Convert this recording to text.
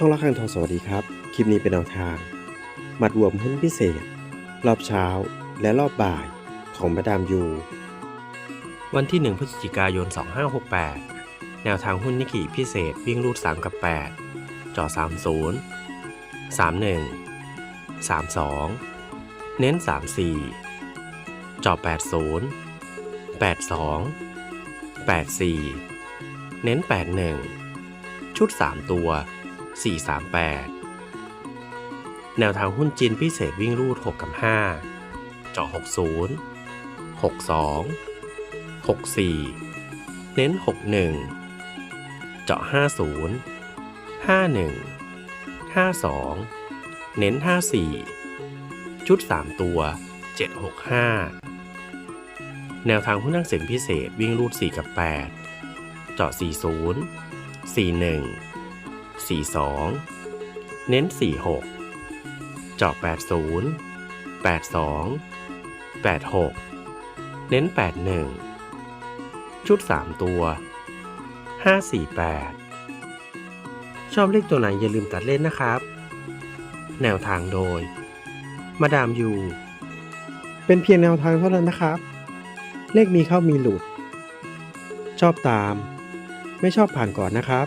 ช่องละคังทองสวัสดีครับ คลิปนี้เป็นแนวทางมัดรวมหุ้นพิเศษ รอบเช้าและรอบบ่ายของมาดามยู วันที่ 1 พฤศจิกายน 2568 แนวทางหุ้นนิกิพิเศษวิ่งรูด 3 กับ 8 จ่อ 30 31 32 เน้น 34 จ่อ 80 82 84 เน้น 81 ชุด 3 ตัว 438 แนวทางหุ้นจีนพิเศษวิ่งรูด 6 กับ 5 เจ่อ60 62 64 เน้น 61 เจาะ 50 51 52 เน้น 54 ชุด 3 ตัว 765 แนวทางหุ้นนั่งเสียงพิเศษวิ่งรูด 4 กับ 8 เจาะ 40 41 42 เน้น 46 เจาะ 80 82 86 เน้น 81 ชุด 3 ตัว 548 ชอบเลขตัวไหนอย่าลืมตัดเล่นนะครับ แนวทางโดย มาดามยู เป็นเพียงแนวทางเท่านั้นนะครับ เลขมีเข้ามีหลุด ชอบตาม ไม่ชอบผ่านก่อนนะครับ